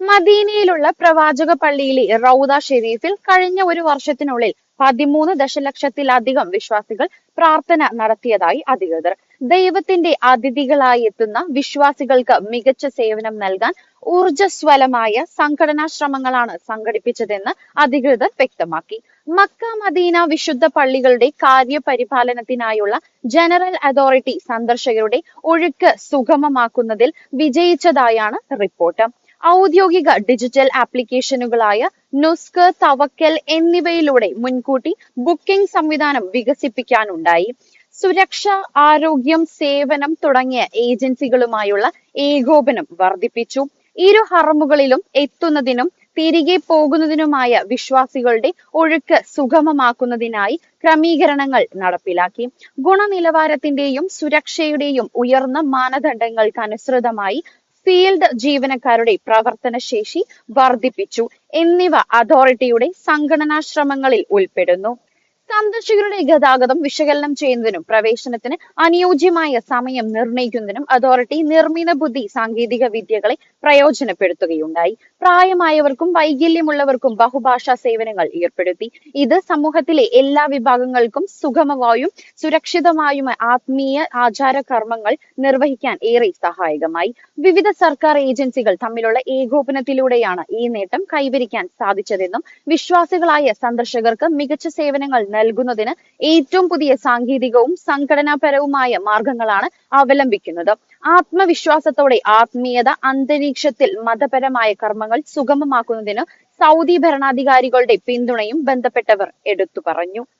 മദീനയിലുള്ള പ്രവാചക പള്ളിയിലെ റൗദ ഷെരീഫിൽ കഴിഞ്ഞ ഒരു വർഷത്തിനുള്ളിൽ പതിമൂന്ന് ദശലക്ഷത്തിലധികം വിശ്വാസികൾ പ്രാർത്ഥന നടത്തിയതായി അധികൃതർ. ദൈവത്തിന്റെ അതിഥികളായി എത്തുന്ന വിശ്വാസികൾക്ക് മികച്ച സേവനം നൽകാൻ ഊർജസ്വലമായ സംഘടനാ ശ്രമങ്ങളാണ് സംഘടിപ്പിച്ചതെന്ന് അധികൃതർ വ്യക്തമാക്കി. മക്ക മദീന വിശുദ്ധ പള്ളികളുടെ കാര്യപരിപാലനത്തിനായുള്ള ജനറൽ അതോറിറ്റി സന്ദർശകരുടെ ഒഴുക്ക് സുഗമമാക്കുന്നതിൽ വിജയിച്ചതായാണ് റിപ്പോർട്ട്. ഔദ്യോഗിക ഡിജിറ്റൽ ആപ്ലിക്കേഷനുകളായ നുസ്ക് തവക്കൽ എന്നിവയിലൂടെ മുൻകൂട്ടി ബുക്കിംഗ് സംവിധാനം വികസിപ്പിക്കാനുണ്ടായി. സുരക്ഷ ആരോഗ്യം സേവനം തുടങ്ങിയ ഏജൻസികളുമായുള്ള ഏകോപനം വർദ്ധിപ്പിച്ചു. ഇരു ഹറമുകളിലും എത്തുന്നതിനും തിരികെ പോകുന്നതിനുമായ വിശ്വാസികളുടെ ഒഴുക്ക് സുഗമമാക്കുന്നതിനായി ക്രമീകരണങ്ങൾ നടപ്പിലാക്കി. ഗുണനിലവാരത്തിന്റെയും സുരക്ഷയുടെയും ഉയർന്ന മാനദണ്ഡങ്ങൾക്കനുസൃതമായി ഫീൽഡ് ജീവനക്കാരുടെ പ്രവർത്തനശേഷി വർദ്ധിപ്പിച്ചു. എന്നിവ അതോറിറ്റിയുടെ സംഘടനാ ശ്രമങ്ങളിൽ ഉൾപ്പെടുന്നു. സന്ദർശകരുടെ ഗതാഗതം വിശകലനം ചെയ്യുന്നതിനും പ്രവേശനത്തിന് അനുയോജ്യമായ സമയം നിർണയിക്കുന്നതിനും അതോറിറ്റി നിർമ്മിത ബുദ്ധി സാങ്കേതിക വിദ്യകളെ പ്രയോജനപ്പെടുത്തുകയുണ്ടായി. പ്രായമായവർക്കും വൈകല്യമുള്ളവർക്കും ബഹുഭാഷാ സേവനങ്ങൾ ഏർപ്പെടുത്തി. ഇത് സമൂഹത്തിലെ എല്ലാ വിഭാഗങ്ങൾക്കും സുഗമമായും സുരക്ഷിതമായും ആത്മീയ ആചാര കർമ്മങ്ങൾ നിർവഹിക്കാൻ ഏറെ സഹായകമായി. വിവിധ സർക്കാർ ഏജൻസികൾ തമ്മിലുള്ള ഏകോപനത്തിലൂടെയാണ് ഈ നേട്ടം കൈവരിക്കാൻ സാധിച്ചതെന്നും വിശ്വാസികളായ സന്ദർശകർക്ക് മികച്ച സേവനങ്ങൾ നൽകുന്നതിന് ഏറ്റവും പുതിയ സാങ്കേതികവും സംഘടനാപരവുമായ മാർഗങ്ങളാണ് അവലംബിക്കുന്നത്. ആത്മവിശ്വാസത്തോടെ ആത്മീയത അന്തരീക്ഷത്തിൽ മതപരമായ കർമ്മങ്ങൾ സുഗമമാക്കുന്നതിന് സൗദി ഭരണാധികാരികളുടെ പിന്തുണയും ബന്ധപ്പെട്ടവർ എടുത്തു പറഞ്ഞു.